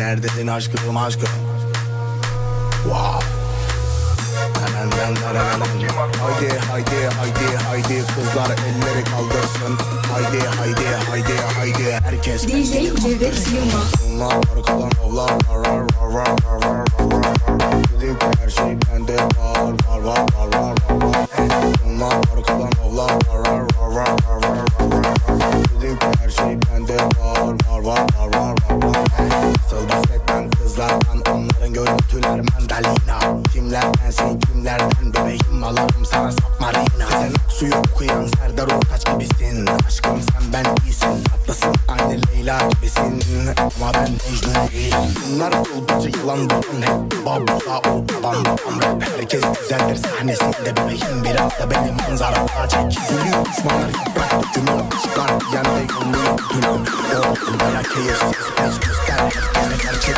Neredesin aşkım aşkım Wow Haydi haydi haydi haydi kızlar elleri kaldırsın Haydi haydi haydi haydi herkes DJ Cevdet Yılmaz Bunlar var kalan avlar var var var var var var var Dedim ki her şey bende var var var var var var Bunlar var kalan avlar var mandalina Kimlerdensin kimlerden bebeğim alarım sana submarina Sen suyu okuyan Serdar Ortaç gibisin. Aşkım sen ben iyisin. Tatlısın aynı Leyla gibisin. Ama ben Mecnun değilim Bunlar oldukça yılan dolan hep Babla o babam babam rap Herkes güzeldir sahnesinde. Bebeğim Bir hafta benim manzaramda çek Gülüyor düşmanlar yaprak dökümü Çıkar. Yende yolunu dünü O baya keyifsiz Biz göster herkese gerçek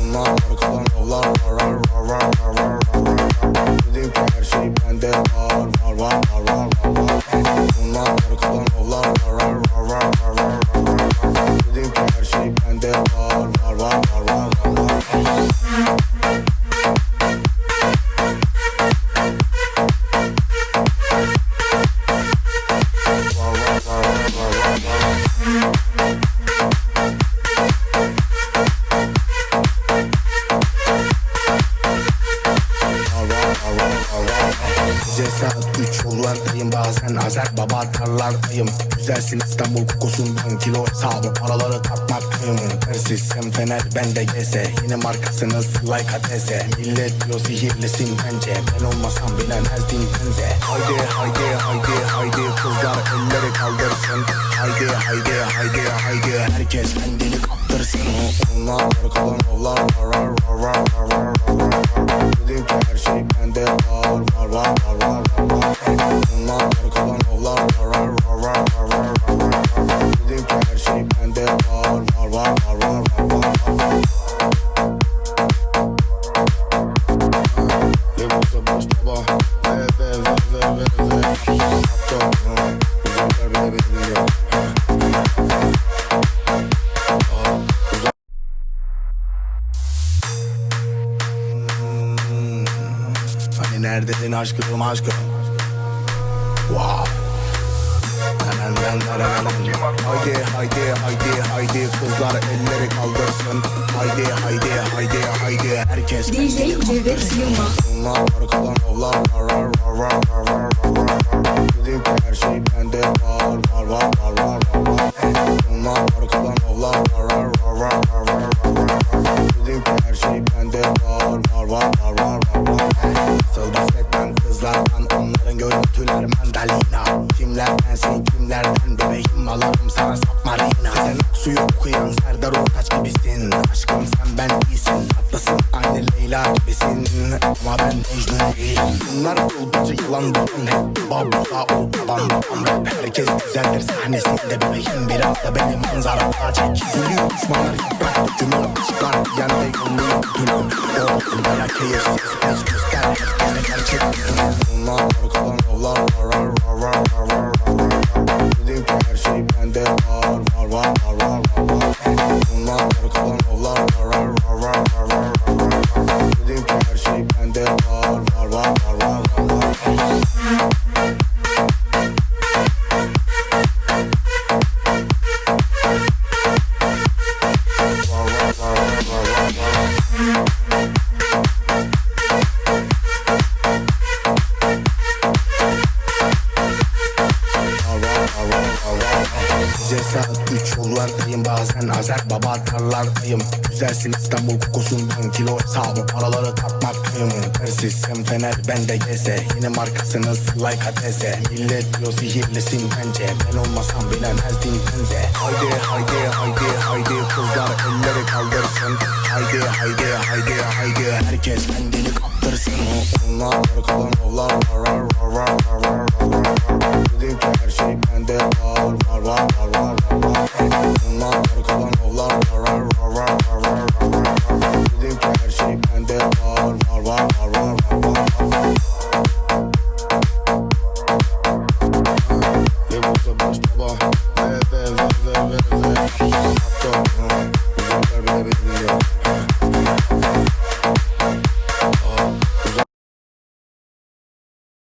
Bunlar arkadan avlar var 3 yollardayım bazen Azer baba tarlardayım. Güzelsin İstanbul kokusundan kilo hesabı Paraları tatmaktayım Persistem fener bende geze. Yine markasınız like adese Millet diyor sihirlisin bence. Ben olmasam bilemezdin benze. Haydi haydi haydi haydi Kızlar elleri kaldırsın. Haydi haydi Hani neredesin aşkım aşkım? Wow. Haydi haydi haydi haydi kızlar elleri kaldırsın. Haydi haydi haydi haydi. Herkes DJ Cevdet Yılmaz. Bunlar arkadan avlar Dedik her şey bende var var var var var var Bunlar arkadan avlar var var var var var var Dedik her şey bende var var var var var var Nasıl bahsetmem kızlardan onların görüntüler mandalina Kimlerdensin kimlerden bebeğim alarım sana sapmarina Sen suyu okuyan Bunlar ulduzcu yılan babam hep Baba o babam babam rap Herkes güzeldir sahnesinde bebeğim. Bir hafta beni manzarada çek Gülüyor düşmanlar yıprak dökümü Aşklar yanda yanıyor dünüm Doğrultuda ya keyifsiz özgür it all, all, all, all, all, all. Gece saat 3 yollardayım bazen Azer baba tarlardayım. Güzelsin İstanbul kokusundan kilo hesabı Paraları tatmaktayım Persistem fener bende geze Yine markasınız like adese Millet diyor sihirlisin bence. Ben olmasam bilemezdin Haydi haydi haydi haydi